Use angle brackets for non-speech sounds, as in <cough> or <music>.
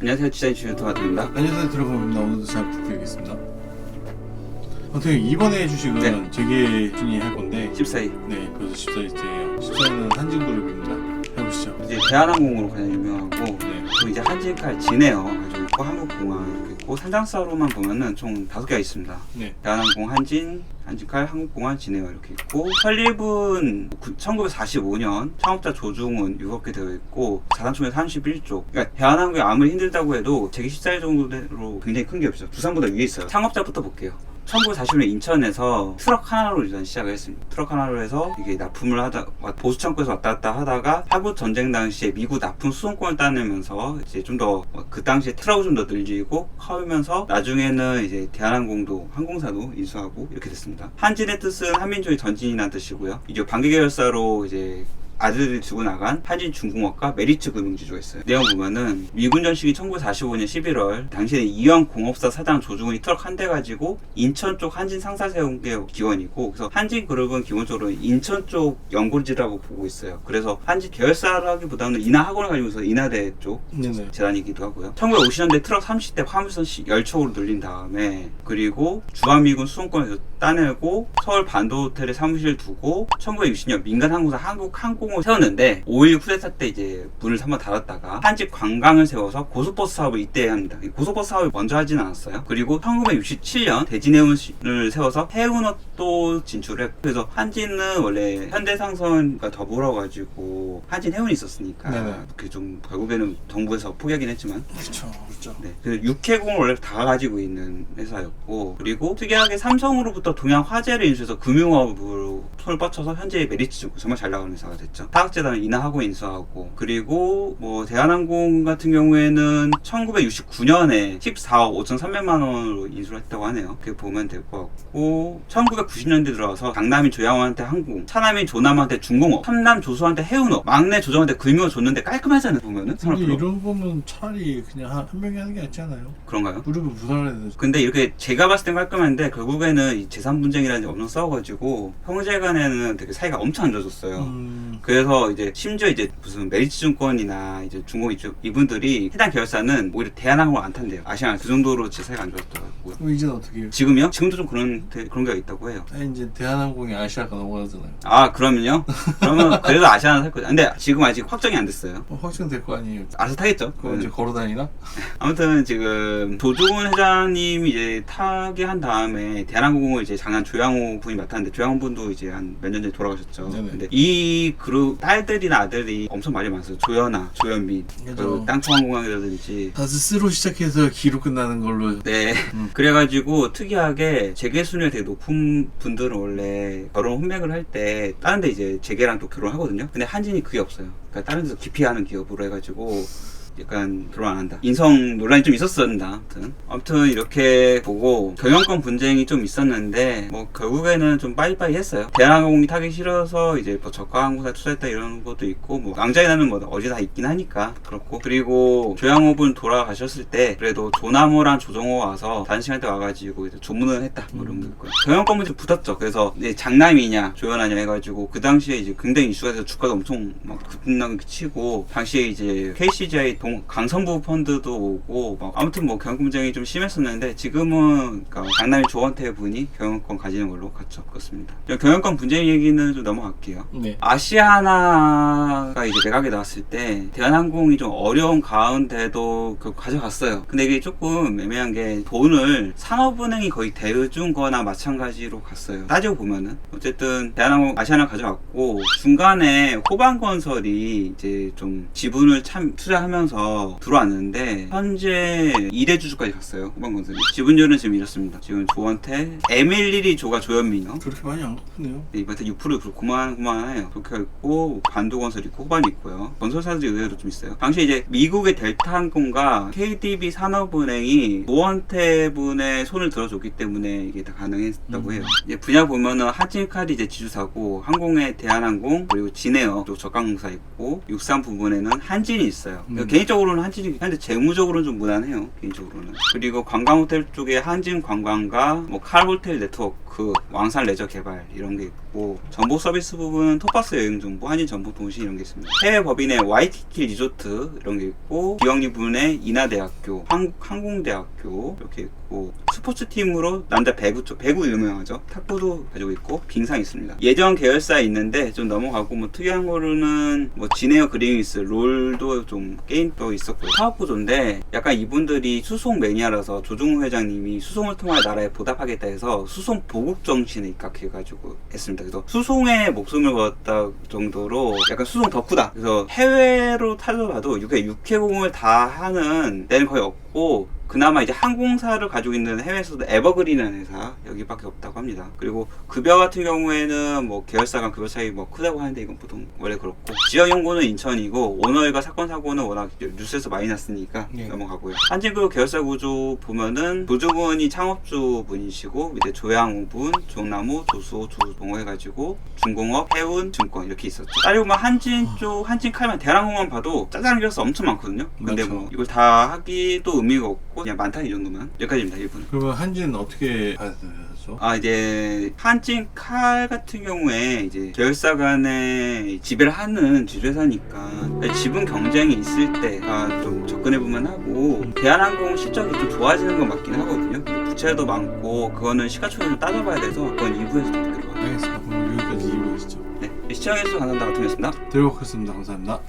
안녕하세요. 디자인 주연 도와드립니다. 안녕하세요. 들어봅니다 오늘도 잘 부탁드리겠습니다. 어떻게 이번에 주식은 네. 재계 준이 할 건데 14위 네 그래서 14일째예요 14일은 한진그룹입니다. 해보시죠. 이제 대한항공으로 가장 유명하고 네. 또 이제 한진칼 가지고 있고 한국공항 이렇게 있고 상장사로만 보면은 총 다섯 개가 있습니다. 네. 대한항공 한진 한진칼 한국공항 진에어 이렇게 있고 설립은 1945년 창업자 조중훈 6억개 되어 있고 자산총액 31조. 그러니까 대한항공이 아무리 힘들다고 해도 재계 14일 정도로 굉장히 큰 기업이죠. 두산보다 위에 있어요. 창업자부터 볼게요 1940년 인천에서 트럭 하나로 일단 시작을 했습니다. 트럭 하나로 해서 이게 납품을 하다 보수 창고에서 왔다 갔다 하다가 한국 전쟁 당시에 미국 납품 수송권을 따내면서 이제 좀 더 그 당시에 트럭을 좀 더 늘리고 커면서 나중에는 이제 대한항공도 항공사도 인수하고 이렇게 됐습니다. 한진의 뜻은 한민족의 전진이라는 뜻이고요. 이제 반기 계열사로 이제 아들을 두고 나간 한진중공업과 메리츠 금융지주가 있어요. 내용 보면은 미군 전식이 1945년 11월 당시에 이영 공업사 사장 조중훈이 트럭 한 대 가지고 인천 쪽 한진 상사 세운 게 기원이고 그래서 한진 그룹은 기본적으로 인천 쪽 연구지라고 보고 있어요. 그래서 한진 계열사라기보다는 인하 학원을 가지고 있어서 인하대 쪽 네네 재단이기도 하고요. 1950년대 트럭 30대 화물선 10척으로 늘린 다음에 그리고 주한미군 수송권에서 따내고 서울 반도호텔에 사무실 두고 1960년 민간 항공사 한국항공을 세웠는데 5.16 쿠데타 때 이제 문을 한번 닫았다가 한집 관광을 세워서 고속버스 사업을 이때 합니다. 이 고속버스 사업을 먼저 하진 않았어요. 그리고 1967년 대진해운을 세워서 해운업도 진출했고 그래서 한진은 원래 현대상선과 더불어가지고 한진 해운이 있었으니까 네네. 그게 좀 결국에는 정부에서 포기하긴 했지만 그렇죠 그렇죠 네. 그 육해공을 원래 다 가지고 있는 회사였고 그리고 특이하게 삼성으로부터 동양 화재를 인수해서 금융업으로 손을 뻗쳐서 현재 메리츠 쪽 정말 잘 나가는 회사가 됐죠. 사학재단을 인하하고 인수하고 그리고 뭐 대한항공 같은 경우에는 1969년에 14억 5,300만 원으로 인수를 했다고 하네요. 그렇게 보면 될 것 같고 1990년대 들어와서 강남인 조양호한테 항공, 차남인 조남한테 중공업, 삼남 조수한테 해운업, 막내 조정한테 금융을 줬는데 깔끔하잖아요 보면은 근데 이런 거면 차라리 그냥 한, 한 명이 하는 게 낫지 않아요? 그런가요? 무릎을 부산해야 되지 근데 이렇게 제가 봤을 땐 깔끔한데 결국에는 이 재산 분쟁이라는 게 엄청 싸워가지고 형제간에는 되게 사이가 엄청 안 좋아졌어요. 음... 그래서 이제 심지어 이제 무슨 메리츠증권이나 이제 중공 이쪽 이분들이 해당 계열사는 오히려 대한항공을 안 탄대요. 아시아 그 정도로 제 사이가 안 좋았더라고요. 그럼 이제는 어떻게 해요? 지금요? 지금도 좀 그런 데- 그런 게 있다고 해요. 아, 이제 대한항공이 아시아가 넘어가잖아요 아 그러면요? 그러면 그래도 아시아나 살 거죠. 근데 지금 아직 확정이 안 됐어요. 어, 확정될 거 아니에요 알아서 타겠죠. 그거 이제 걸어 다니나? 아무튼 지금 조종훈 회장님이 이제 타계한 다음에 대한항공을 이제 작년 조양호 분이 맡았는데 조양호 분도 이제 한 몇 년 전에 돌아가셨죠. 네네. 근데 이 그룹 딸들이나 아들이 엄청 많이 많았어요. 조연아, 조연민, 그죠. 그 땅콩항공항이라든지. 다 스스로 시작해서 기로 끝나는 걸로 네. 음. <laughs> 그래가지고 특이하게 재계 순위가 되게 높은 분들은 원래 결혼 혼맥을 할 때 다른 데 이제 재계랑 또 결혼하거든요. 근데 한진이 그게 없어요. 그러니까 다른 데서 기피하는 기업으로 해가지고 약간 결혼 안 한다. 인성 논란이 좀 있었었는데 아무튼 아무튼 이렇게 보고 경영권 분쟁이 좀 있었는데 뭐 결국에는 좀 빠이빠이 했어요. 대한항공이 타기 싫어서 이제 뭐 저가 항공사 투자했다 이런 것도 있고 뭐 왕자의 나는 뭐 어디 다 있긴 하니까 그렇고 그리고 조양호분 돌아가셨을 때 그래도 조남호랑 조정호 와서 단시간 때 와가지고 이제 조문을 했다 뭐 이런 거 있고요. 경영권 분쟁 붙었죠. 그래서 이제 장남이냐 조연하냐 해가지고 그 당시에 이제 굉장히 이슈가 돼서 주가가 엄청 막 급등하게 치고 당시에 이제 KCGI 동 강선부 펀드도 오고 막 아무튼 뭐 경영권 분쟁이 좀 심했었는데 지금은 그러니까 강남이 조원태 분이 경영권 가지는 걸로 갔죠. 그렇습니다. 경영권 분쟁 얘기는 좀 넘어갈게요. 네 아시아나가 이제 매각에 나왔을 때 대한항공이 좀 어려운 가운데도 그 가져갔어요. 근데 이게 조금 애매한 게 돈을 산업은행이 거의 대준 거나 마찬가지로 갔어요. 따지고 보면은 어쨌든 대한항공 아시아나 가져갔고 중간에 호반건설이 이제 좀 지분을 참 투자하면서 들어왔는데 현재 2대 주주까지 갔어요. 호반건설이 지분율은 지금 이렇습니다. 지금 조원태, 에밀리리 조가 조현민요. 그렇게 많이 안 갚네요 네, 이번에 6% 그렇고 그만 그만해요. 그렇게 있고 반도건설 있고 호반 있고요. 건설사들이 의외로 좀 있어요. 당시 이제 미국의 델타항공과 KDB 산업은행이 노원태 분의 손을 들어줬기 때문에 이게 다 가능했다고 음. 해요. 이제 분야 보면은 하진칼이 이제 지주사고 항공의 대한항공 그리고 진에어 또 저가항공사 있고 육상 부분에는 한진이 있어요. 음. 개인적으로는 한진이 한데 재무적으로는 좀 무난해요. 개인적으로는. 그리고 관광 호텔 쪽에 한진 관광과 뭐 칼호텔 네트워크, 왕산 레저 개발 이런 게 있고 정보 서비스 부분 톱버스 여행 정보, 한진 정보 통신 이런 게 있습니다. 해외 법인의 와이키키 리조트 이런 게 있고 기영리 부분의 인하대학교, 한, 항공대학교 이렇게 있고 스포츠 팀으로 남자 배구 쪽 배구 유명하죠. 탁구도 가지고 있고 빙상 있습니다. 예전 계열사에 있는데 좀 넘어가고 뭐 특이한 거로는 뭐 지네어 그리미스 롤도 좀 게임도 있었고요. 사업구조인데 약간 이분들이 수송 매니아라서 조중훈 회장님이 수송을 통해 나라에 보답하겠다 해서 수송 보국 정신에 입각해가지고 했습니다. 그래서 수송에 목숨을 걸었다 정도로 약간 수송 덕후다. 그래서 해외로 타더라도 육해 육해공을 다 하는 데는 거의 없고 그나마 이제 항공사를 가지고 있는 해외에서도 에버그린이라는 회사 여기밖에 없다고 합니다. 그리고 급여 같은 경우에는 뭐 계열사 간 급여 차이 뭐 크다고 하는데 이건 보통 원래 그렇고 지역 연구는 인천이고 오너일과 사건 사고는 워낙 뉴스에서 많이 났으니까 네. 넘어가고요. 한진그룹 계열사 구조 보면은 조중훈이 창업주 분이시고 밑에 조양훈분, 종나무, 조수호, 조동호 해가지고 중공업, 해운, 증권 이렇게 있었죠. 따지고 보면 한진 쪽 한진 칼만 대랑공만 봐도 짜잘한 계열사 엄청 많거든요. 근데 맞죠. 뭐 이걸 다 하기도 의미가 없고 그냥 많다 이 정도면 여기까지입니다 1분. 그러면 한진은 어떻게 받아야죠? 아 이제 한진 칼 같은 경우에 이제 계열사 간에 지배를 하는 지주회사니까 지분 경쟁이 있을 때가 좀 접근해 보면 하고 대한항공 실적이 좀 좋아지는 건 맞긴 하거든요. 부채도 많고 그거는 시가총액을 따져봐야 돼서 그건 2부에서 듣도록 하겠습니다. 알겠습니다. 그럼 여기까지 이해하시죠. 네 시청해주셔서 감사합니다. 같은 였습니다 들어보겠습니다. 감사합니다.